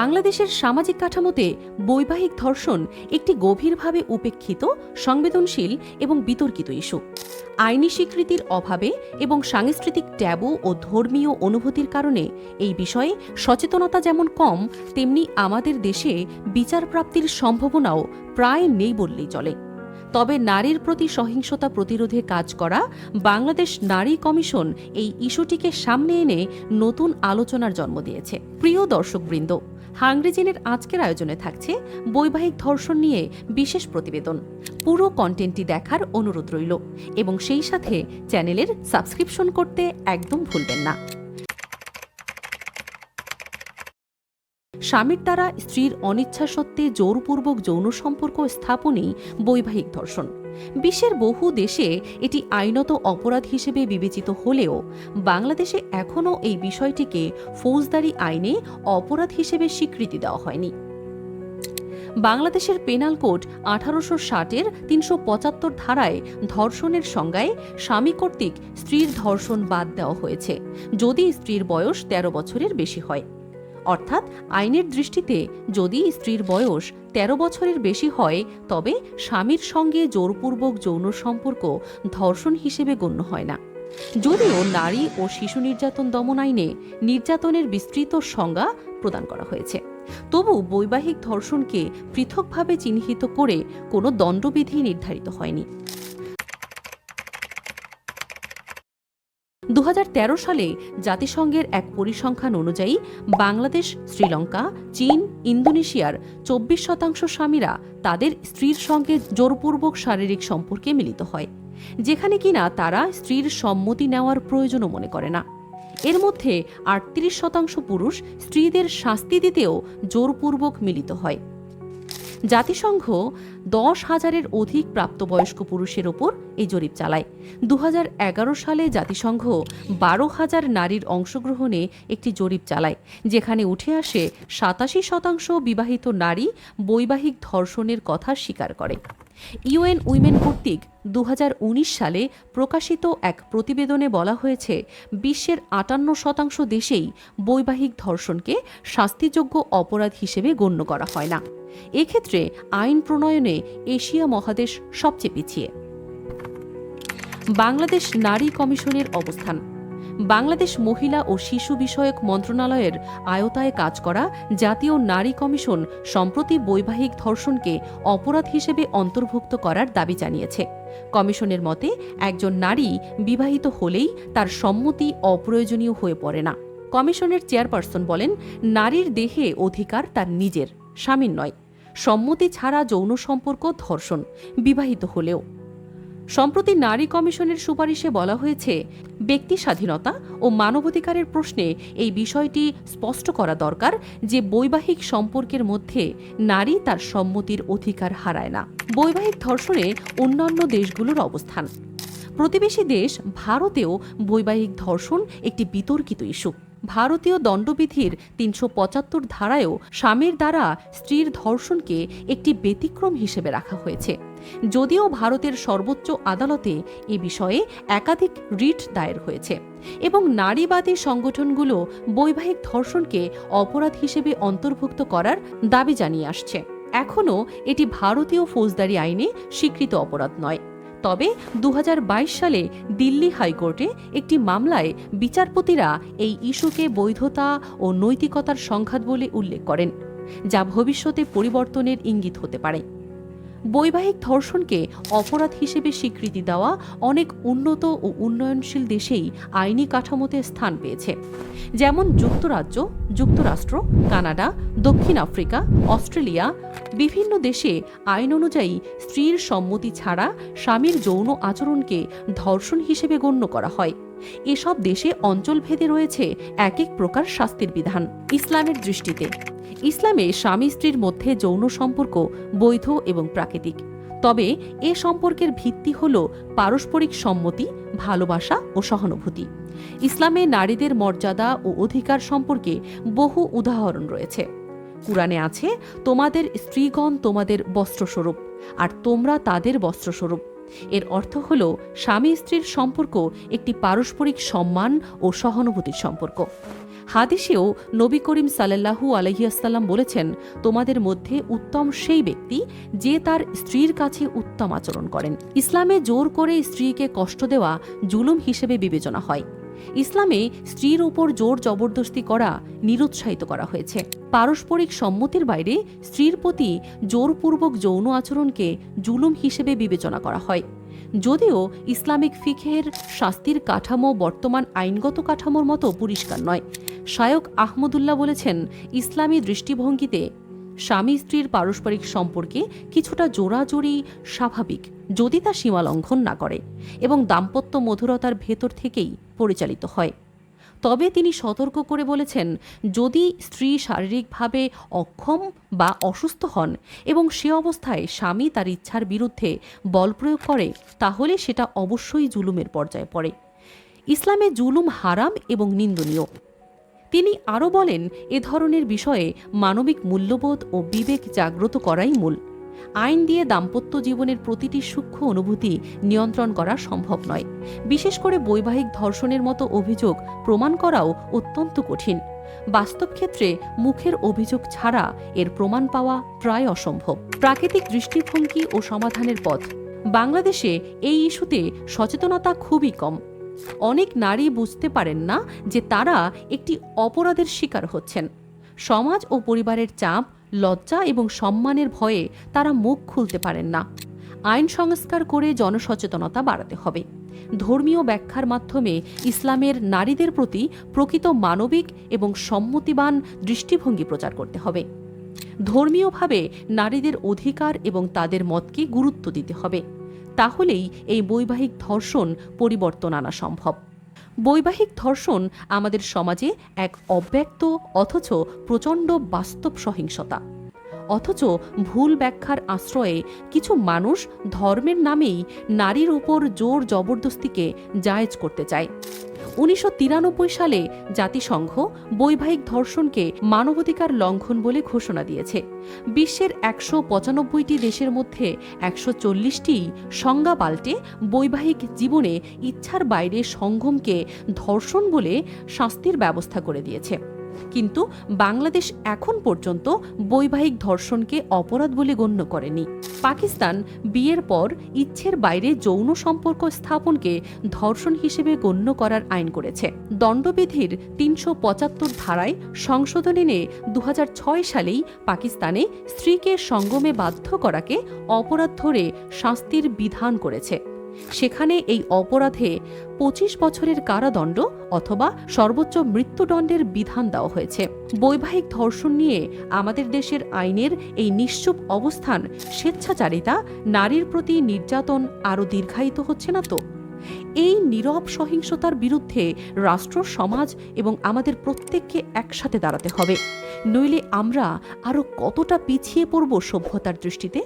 বাংলাদেশের সামাজিক কাঠামোতে বৈবাহিক ধর্ষণ একটি গভীরভাবে উপেক্ষিত, সংবেদনশীল এবং বিতর্কিত ইস্যু। আইনি স্বীকৃতির অভাবে এবং সাংস্কৃতিক ট্যাবু ও ধর্মীয় অনুভূতির কারণে এই বিষয়ে সচেতনতা যেমন কম, তেমনি আমাদের দেশে বিচার প্রাপ্তির সম্ভাবনাও প্রায় নেই বললেই চলে। তবে নারীর প্রতি সহিংসতা প্রতিরোধে কাজ করা বাংলাদেশ নারী কমিশন এই ইস্যুটিকে সামনে এনে নতুন আলোচনার জন্ম দিয়েছে। প্রিয় দর্শকবৃন্দ হাংরিজেনের আজকের আয়োজনে থাকছে বৈবাহিক ধর্ষণ নিয়ে বিশেষ প্রতিবেদন। পুরো কন্টেন্টটি দেখার অনুরোধ রইল এবং সেই সাথে চ্যানেলের সাবস্ক্রিপশন করতে একদম ভুলবেন না। স্বামীর দ্বারা স্ত্রীর অনিচ্ছা সত্ত্বে জোরপূর্বক যৌন সম্পর্ক স্থাপনই বৈবাহিক ধর্ষণ। বিশ্বের বহু দেশে এটি আইনত অপরাধ হিসেবে বিবেচিত হলেও বাংলাদেশে এখনও এই বিষয়টিকে ফৌজদারি আইনে অপরাধ হিসেবে স্বীকৃতি দেওয়া হয়নি। বাংলাদেশের পেনাল কোড আঠারোশো ষাটের তিনশো পঁচাত্তর ধারায় ধর্ষণের সংজ্ঞায় স্বামী কর্তৃক স্ত্রীর ধর্ষণ বাদ দেওয়া হয়েছে, যদি স্ত্রীর বয়স ১৩ বছরের বেশি হয়। অর্থাৎ আইনের দৃষ্টিতে যদি স্ত্রীর বয়স ১৩ বছরের বেশি হয়, তবে স্বামীর সঙ্গে জোরপূর্বক যৌন সম্পর্ক ধর্ষণ হিসেবে গণ্য হয় না। যদিও নারী ও শিশু নির্যাতন দমন আইনে নির্যাতনের বিস্তৃত সংজ্ঞা প্রদান করা হয়েছে। তবু বৈবাহিক ধর্ষণকে পৃথকভাবে চিহ্নিত করে কোনো দণ্ডবিধি নির্ধারিত হয়নি। দু হাজার তেরো সালে জাতিসংঘের এক পরিসংখ্যান অনুযায়ী বাংলাদেশ, শ্রীলঙ্কা, চীন, ইন্দোনেশিয়ার চব্বিশ শতাংশ স্বামীরা তাদের স্ত্রীর সঙ্গে জোরপূর্বক শারীরিক সম্পর্কে মিলিত হয়, যেখানে কিনা তারা স্ত্রীর সম্মতি নেওয়ার প্রয়োজনও মনে করে না। এর মধ্যে আটত্রিশ শতাংশ পুরুষ স্ত্রীদের শাস্তি দিতেও জোরপূর্বক মিলিত হয়। জাতিসংঘ দশ হাজারের অধিক প্রাপ্তবয়স্ক পুরুষের ওপর এই জরিপ চালায়। দু হাজার এগারো সালে জাতিসংঘ বারো হাজার নারীর অংশগ্রহণে একটি জরিপ চালায়, যেখানে উঠে আসে সাতাশি শতাংশ বিবাহিত নারী বৈবাহিক ধর্ষণের কথা স্বীকার করে। ইউএন উইমেন কর্তৃক দু হাজার উনিশ সালে প্রকাশিত এক প্রতিবেদনে বলা হয়েছে, বিশ্বের আটান্ন শতাংশ দেশেই বৈবাহিক ধর্ষণকে শাস্তিযোগ্য অপরাধ হিসেবে গণ্য করা হয় না। এক্ষেত্রে আইন প্রণয়নে এশিয়া মহাদেশ সবচেয়ে পিছিয়ে। বাংলাদেশ নারী কমিশনের অবস্থান। বাংলাদেশ মহিলা ও শিশু বিষয়ক মন্ত্রণালয়ের আয়তায় কাজ করা জাতীয় নারী কমিশন সম্প্রতি বৈবাহিক ধর্ষণকে অপরাধ হিসেবে অন্তর্ভুক্ত করার দাবি জানিয়েছে। কমিশনের মতে, একজন নারী বিবাহিত হলেই তার সম্মতি অপ্রয়োজনীয় হয়ে পড়ে না। কমিশনের চেয়ারপারসন বলেন, নারীর দেহে অধিকার তার নিজের, স্বামীর নয়। সম্মতি ছাড়া যৌন সম্পর্ক ধর্ষণ, বিবাহিত হলেও। সম্প্রতি নারী কমিশনের সুপারিশে বলা হয়েছে, ব্যক্তি স্বাধীনতা ও মানবাধিকারের প্রশ্নে এই বিষয়টি স্পষ্ট করা দরকার যে বৈবাহিক সম্পর্কের মধ্যে নারী তার সম্মতির অধিকার হারায় না। বৈবাহিক ধর্ষণে অন্যান্য দেশগুলোর অবস্থান। প্রতিবেশী দেশ ভারতেও বৈবাহিক ধর্ষণ একটি বিতর্কিত ইস্যু। ভারতীয় দণ্ডবিধির তিনশো পঁচাত্তর ধারায়ও স্বামীর দ্বারা স্ত্রীর ধর্ষণকে একটি ব্যতিক্রম হিসেবে রাখা হয়েছে। যদিও ভারতের সর্বোচ্চ আদালতে এ বিষয়ে একাধিক রিট দায়ের হয়েছে এবং নারীবাদী সংগঠনগুলো বৈবাহিক ধর্ষণকে অপরাধ হিসেবে অন্তর্ভুক্ত করার দাবি জানিয়ে আসছে। এখনও এটি ভারতীয় ফৌজদারি আইনে স্বীকৃত অপরাধ নয়। তবে দু হাজার বাইশ সালে দিল্লি হাইকোর্টে একটি মামলায় বিচারপতিরা এই ইস্যুকে বৈধতা ও নৈতিকতার সংঘাত বলে উল্লেখ করেন, যা ভবিষ্যতে পরিবর্তনের ইঙ্গিত হতে পারে। বৈবাহিক ধর্ষণকে অপরাধ হিসেবে স্বীকৃতি দেওয়া অনেক উন্নত ও উন্নয়নশীল দেশেই আইনি কাঠামোতে স্থান পেয়েছে। যেমন যুক্তরাজ্য, যুক্তরাষ্ট্র, কানাডা, দক্ষিণ আফ্রিকা, অস্ট্রেলিয়া, বিভিন্ন দেশে আইন অনুযায়ী স্ত্রীর সম্মতি ছাড়া স্বামীর যৌন আচরণকে ধর্ষণ হিসেবে গণ্য করা হয়। এসব দেশে অঞ্চলভেদে রয়েছে এক এক প্রকার শাস্তির বিধান। ইসলামের দৃষ্টিতে ইসলামে স্বামী স্ত্রীর মধ্যে যৌন সম্পর্ক বৈধ এবং প্রাকৃতিক। তবে এ সম্পর্কের ভিত্তি হল পারস্পরিক সম্মতি, ভালোবাসা ও সহানুভূতি। ইসলামে নারীদের মর্যাদা ও অধিকার সম্পর্কে বহু উদাহরণ রয়েছে। কুরআনে আছে, তোমাদের স্ত্রীগণ তোমাদের বস্ত্রস্বরূপ, আর তোমরা তাদের বস্ত্রস্বরূপ। এর অর্থ হল স্বামী স্ত্রীর সম্পর্ক একটি পারস্পরিক সম্মান ও সহানুভূতির সম্পর্ক। হাদিসেও নবী করিম সাল্লাহু আলহিয়াসাল্লাম বলেছেন, তোমাদের মধ্যে উত্তম সেই ব্যক্তি যে তার স্ত্রীর কাছে উত্তম আচরণ করেন। ইসলামে জোর করে স্ত্রীকে কষ্ট দেওয়া জুলুম হিসেবে বিবেচনা হয়। ইসলামে স্ত্রীর উপর জোর জবরদস্তি করা নিরুৎসাহিত করা হয়েছে। পারস্পরিক সম্মতির বাইরে স্ত্রীর প্রতি জোরপূর্বক যৌন আচরণকে জুলুম হিসেবে বিবেচনা করা হয়। যদিও ইসলামিক ফিখের শাস্তির কাঠামো বর্তমান আইনগত কাঠামোর মতো পরিষ্কার নয়। শায়ক আহমদুল্লাহ বলেছেন, ইসলামী দৃষ্টিভঙ্গিতে স্বামী স্ত্রীর পারস্পরিক সম্পর্কে কিছুটা জোড়াজোড়ি স্বাভাবিক যদি তা সীমালঙ্ঘন না করে এবং দাম্পত্য মধুরতার ভেতর থেকেই পরিচালিত হয়। তবে তিনি সতর্ক করে বলেছেন, যদি স্ত্রী শারীরিকভাবে অক্ষম বা অসুস্থ হন এবং সে অবস্থায় স্বামী তার ইচ্ছার বিরুদ্ধে বল প্রয়োগ করে, তাহলে সেটা অবশ্যই জুলুমের পর্যায়ে পড়ে। ইসলামে জুলুম হারাম এবং নিন্দনীয়। তিনি আরও বলেন, এ ধরনের বিষয়ে মানবিক মূল্যবোধ ও বিবেক জাগ্রত করাই মূল। আইন দিয়ে দাম্পত্য জীবনের প্রতিটি সূক্ষ্ম অনুভূতি নিয়ন্ত্রণ করা সম্ভব নয়। বিশেষ করে বৈবাহিক ধর্ষণের মতো অভিযোগ প্রমাণ করাও অত্যন্ত কঠিন। বাস্তব ক্ষেত্রে মুখের অভিযোগ ছাড়া এর প্রমাণ পাওয়া প্রায় অসম্ভব। প্রাকৃতিক দৃষ্টিভঙ্গি ও সমাধানের পথ। বাংলাদেশে এই ইস্যুতে সচেতনতা খুবই কম। অনেক নারী বুঝতে পারেন না যে তারা একটি অপরাধের শিকার হচ্ছেন। সমাজ ও পরিবারের চাপ, লজ্জা এবং সম্মানের ভয়ে তারা মুখ খুলতে পারেন না। আইন সংস্কার করে জনসচেতনতা বাড়াতে হবে। ধর্মীয় ব্যাখ্যার মাধ্যমে ইসলামের নারীদের প্রতি প্রকৃত মানবিক এবং সম্মতিবান দৃষ্টিভঙ্গি প্রচার করতে হবে। ধর্মীয়ভাবে নারীদের অধিকার এবং তাদের মতকে গুরুত্ব দিতে হবে। তাহলেই এই বৈবাহিক ধর্ষণ পরিবর্তন আনা সম্ভব। বৈবাহিক ধর্ষণ আমাদের সমাজে এক অব্যক্ত অথচ প্রচণ্ড বাস্তব সহিংসতা। অথচ ভুল ব্যাখ্যার আশ্রয়ে কিছু মানুষ ধর্মের নামেই নারীর উপর জোর জবরদস্তিকে জায়েজ করতে চায়। উনিশশো তিরানব্বই সালে জাতিসংঘ বৈবাহিক ধর্ষণকে মানবাধিকার লঙ্ঘন বলে ঘোষণা দিয়েছে। বিশ্বের একশো পঁচানব্বইটি দেশের মধ্যে একশো চল্লিশটি সংজ্ঞা পাল্টে বৈবাহিক জীবনে ইচ্ছার বাইরে সঙ্গমকে ধর্ষণ বলে শাস্তির ব্যবস্থা করে দিয়েছে। কিন্তু বাংলাদেশ এখন পর্যন্ত বৈবাহিক ধর্ষণকে অপরাধ বলে গণ্য করেনি। পাকিস্তান বিয়ের পর ইচ্ছের বাইরে যৌন সম্পর্ক স্থাপনকে ধর্ষণ হিসেবে গণ্য করার আইন করেছে। দণ্ডবিধির তিনশো পঁচাত্তর ধারায় সংশোধন এনে দু হাজার ছয় সালেই পাকিস্তানে স্ত্রীকে সঙ্গমে বাধ্য করাকে অপরাধ ধরে শাস্তির বিধান করেছে। সেখানে এই অপরাধে পঁচিশ বছরের কারাদণ্ড অথবা সর্বোচ্চ মৃত্যুদণ্ডের বিধান দেওয়া হয়েছে। বৈবাহিক ধর্ষণ নিয়ে আমাদের দেশের আইনের এই নিশ্চুপ অবস্থান, স্বেচ্ছাচারিতা, নারীর প্রতি নির্যাতন আরও দীর্ঘায়িত হচ্ছে না তো? এই নীরব সহিংসতার বিরুদ্ধে রাষ্ট্র, সমাজ এবং আমাদের প্রত্যেককে একসাথে দাঁড়াতে হবে। নইলে আমরা আরও কতটা পিছিয়ে পড়ব সভ্যতার দৃষ্টিতে?